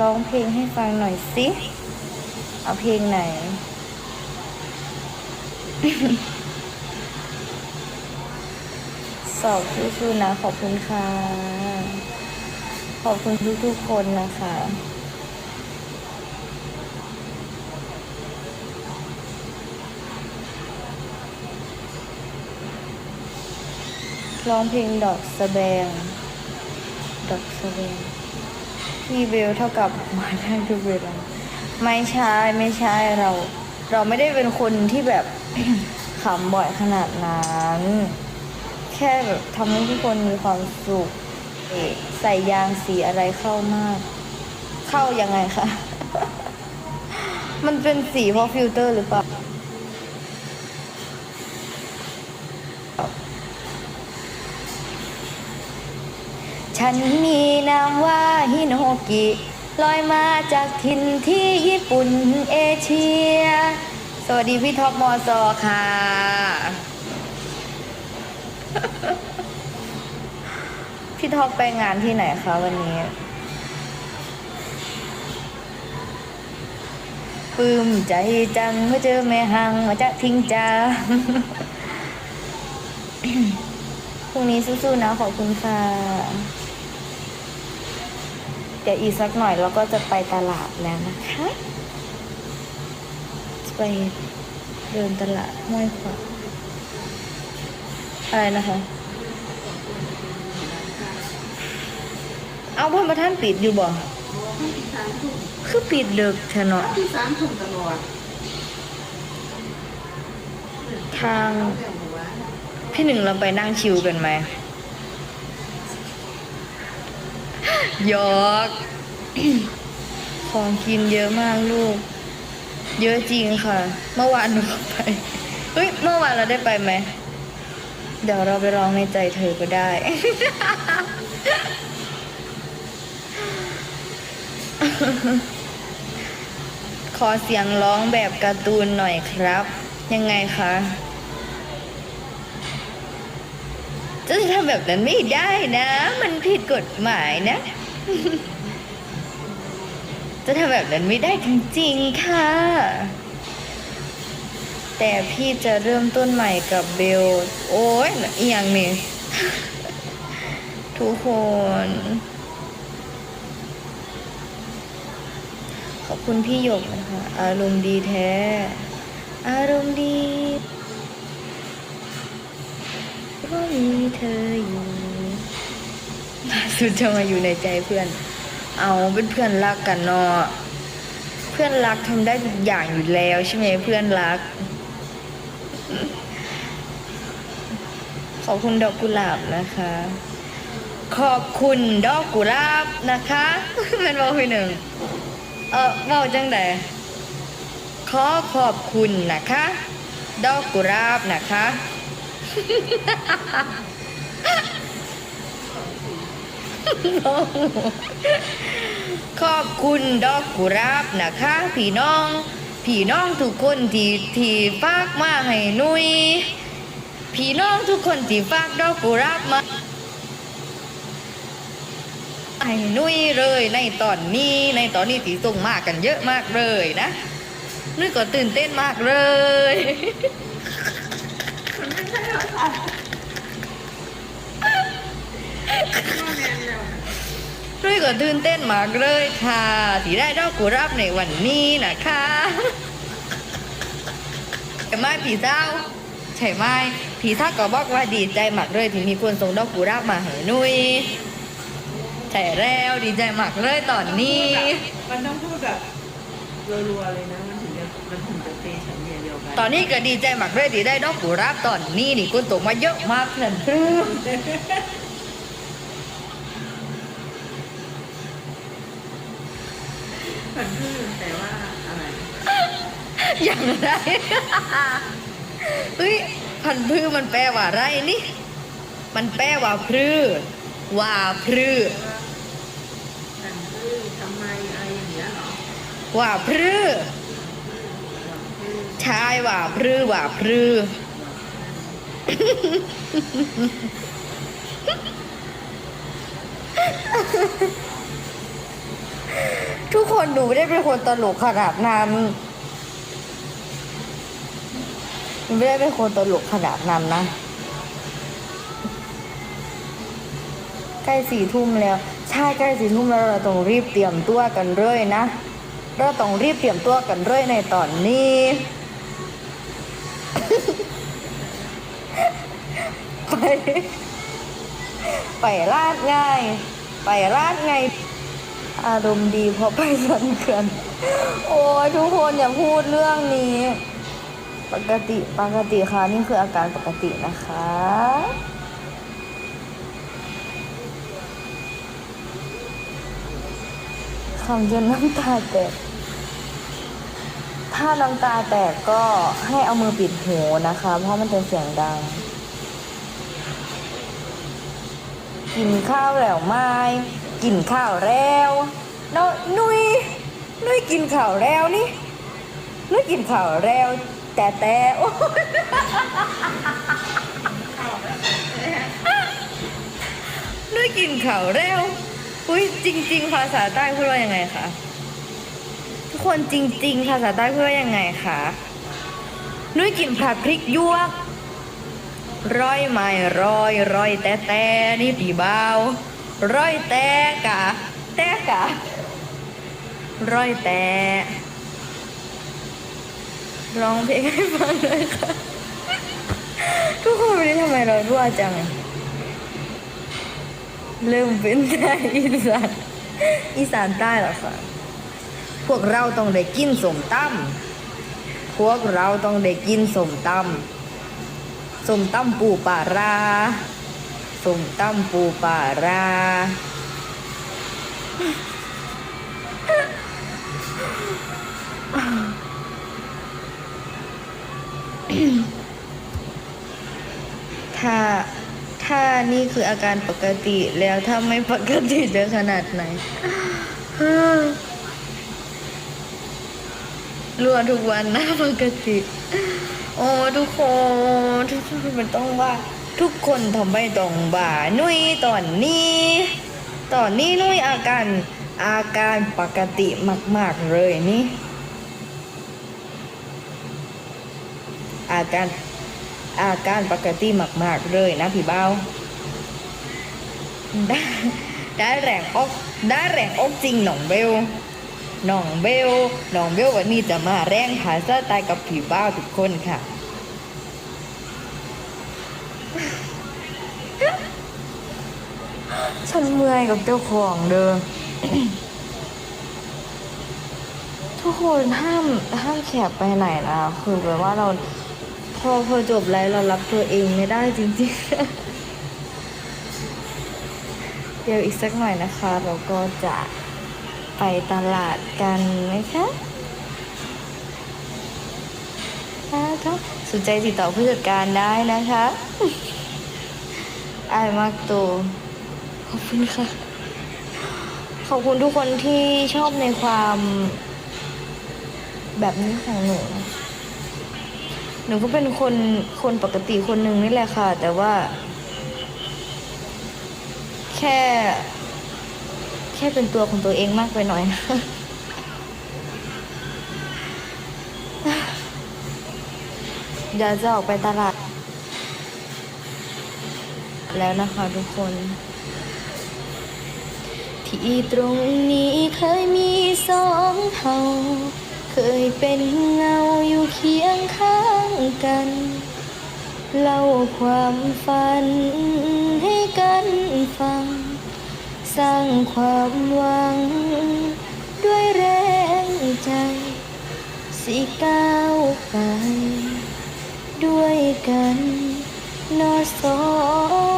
ร้องเพลงให้ฟังหน่อยสิ เอาเพลงไหน สอบสู้ๆนะ ขอบคุณค่ะ ขอบคุณทุกๆคนนะคะร้องเพลงดอกสะแบง ดอกสะแบง พี่เบลเท่ากับมาได้ทุกเวลาไม่ใช่ไม่ใช่เรา เราไม่ได้เป็นคนที่แบบขำบ่อยขนาดนั้น แค่แบบทำให้ทุกคนมีความสุขใส่ยางสีอะไรเข้ามาก เข้ายังไงคะ มันเป็นสีเพราะฟิลเตอร์หรือเปล่า ฉันมีนามว่าฮิโนกิ ลอยมาจากถิ่นที่ญี่ปุ่นเอเชีย สวัสดีพี่ท็อปมอซอค่ะ พี่ท็อปไปงานที่ไหนคะวันนี้ปลื้มใจจังเมื่อเจอแม่หังมาจะทิ้งจ้าพรุ่งนี้สู้ๆนะขอบคุณค่ะ เดี๋ยวอีกสักหน่อยเราก็จะไปตลาดแล้วนะคะจะไปเดินตลาดห้วยขวางอะไรนะคะ เอาพ่อมาท่านปิดอยู่บ่สามทุ่มคือปิดเดึกเถอะเนาะที่สามทุ่มตลอดทางเรื่องหัวพี่หนึ่งเราไปนั่งชิวกันไหมห ยอกของกินเยอะมากลูก เยอะจริงค่ะ เมื่อวานหนูไปเฮ้ยเมื่อวานเราได้ไปไหมเดี๋ยวเราไปร้องในใจเธอก็ได้ ขอเสียงร้องแบบการ์ตูนหน่อยครับ ยังไงคะจะทำแบบนั้นไม่ได้นะ มันผิดกฎหมายนะ จะทำแบบนั้นไม่ได้จริงๆค่ะ แต่พี่จะเริ่มต้นใหม่กับเบล โอ้ยเอหย่างนี้ทุกคน ขอบคุณพี่หยกนะคะ อารมณ์ดีแท้ อารมณ์ดี ก็มีเธออยู่ สุดจะมาอยู่ในใจเพื่อน เอาเป็นเพื่อนรักกันเนาะเพื่อนรักทำได้ทุกอย่างอยู่แล้วใช่ไหมเพื่อนรัก ขอบคุณดอกกุหลาบนะคะ ขอบคุณดอกกุหลาบนะคะมันบอกพี่หนึ่งเออเว่าจังไดขอขอบคุณนะคะ ดอกกุหลาบนะคะ ขอบคุณดอกกุหลาบนะคะพี่น้อง พี่น้องทุกคนที่ที่ฝากมาให้นุยพี่น้องทุกคนที่ฝากดอกกุหลาบมาให้นุยเลยในตอนนี้ในตอนนี้ที่ส่งมากกันเยอะมากเลยนะนุ้ยก็ตื่นเต้นมากเลย มันไม่ใช่หรอกค่ะก็แมนแล้วนุยก็ตื่นเต้นมากเลยค่ะที่ได้ดอกกุหลาบในวันนี้นะคะใช่ไหมผีเจ้าใช่ไหมผีเจ้าก็บอกว่าดีใจมากเลยที่มีคนส่งดอกกุหลาบมาให้นุยใช่แล้วดีใจมากเลยตอนนี้ มันต้องพูดแบบรัวๆเลยนะมันถึงจะมันถึงจะเตะฉันเดียวกันตอนนี้ก็ดีใจมากเลยที่ได้ดอกกุหลาบตอนนี้นี่คุณตกมาเยอะมากเพื่ อนเพื่นแต่ว่าอะไร อย่างไร เฮ้ยพันธุ์พืชมันแปลว่าอะไรนี่ มันแปลว่าพรื้ว่าพรื้มันคือทำไมอะไรอย่างเงี้ยเหรอว่าพรื้ชายว่าพรื้ว่าพ รื้คนดูไม่ได้เป็นคนตลกขนาดนั้นไม่ได้เป็นคนตลกขนาดนั้นนะ ใกล้สี่ทุ่มแล้ว ใช่ใกล้สี่ทุ่มแล้วเราต้องรีบเตรียมตัวกันเลยนะ เราต้องรีบเตรียมตัวกันเลยในตอนนี้ไปไปลาดง่าย ไปลาดไง อารมณ์ดีเพราะไปสันเขื่อนโอ้ยทุกคนอย่าพูดเรื่องนี้ ปกติปกติค่ะ นี่คืออาการปกตินะคะคำจนน้ำตาแตก ถ้าน้ำตาแตกก็ให้เอามือปิดหูนะคะ เพราะมันจะเสียงดัง กินข้าวแล้วไหม กินข้าวแล้วเนาะนุยนุยกินข้าวแล้วนี่นุยกินข้าวแล้ว แต่แต่โอ้นุยกินข้าวแล้วอุ้ยจริง ๆ ภาษาใต้พูดว่ายังไงคะทุกคนจริง ๆ ภาษาใต้พูดว่ายังไงคะนุ้ยกินผัดพริกยวก ร้อยไม่ร้อย ร้อยแต่แต่นี่ปีเบา ร้อยแต่กะแต่กะร้อยแต่ร้องเพลงให้ฟังเลยค่ะ ทุกคนวันนี้ทำไมเรารั่วจังเริ่มเป็นแต่อีสานอีสานใต้หรอคะพวกเราต้องได้กินสมตั้มพวกเราต้องได้กินสมตั้มสมตำปูป่ารา ส้มตำปูปาราถ้าถ้านี่คืออาการปกติแล้วถ้าไม่ปกติจะขนาดไหนรัวทุกวันนะปกติ โอ้ทุกคนทุกคนมันต้องว่า ทุกคนทำไมต้องบ่านุ้ยตอนนี้ ตอนนี้นุ้ยอาการอาการปกติมาก ๆ เลยนี่ อาการอาการปกติมาก ๆ เลยนะพี่เบ้าได้ได้แรงอกได้แรงอกจริงหนองเบลหน้องเบลหน้องเบลวันนี้จะมาแรงหาเสื้อตายกับผีบ้าทุกคนค่ะ นเมื่อยกับเจ้าของเด้อทุกคนห้ามห้ามแขบไปไหนนะคือแบบว่าเราพอพอจบไลฟ์เรารับตัวเองไม่ได้จริงๆ เดี๋ยวอีกสักหน่อยนะคะ เราก็จะไปตลาดกันไหมคะถ้าสนใจติดต่อผู้จัดการได้นะคะอายมากตัว ขอบคุณค่ะ ขอบคุณทุกคนที่ชอบในความแบบนี้ของหนู หนูก็เป็นคนคนปกติคนหนึ่งนี่แหละค่ะ แต่ว่า แค่ แค่เป็นตัวของตัวเองมากไปหน่อยนะเดี๋ยวจะออกไปตลาด แล้วนะคะทุกคน ที่ตรงนี้เคยมีสองเฮาเคยเป็นเงาอยู่เคียงข้างกัน เล่าความฝันให้กันฟัง สร้างความหวัง ด้วยแรงใจ สิก้าวไป ด้วยกันนอสอง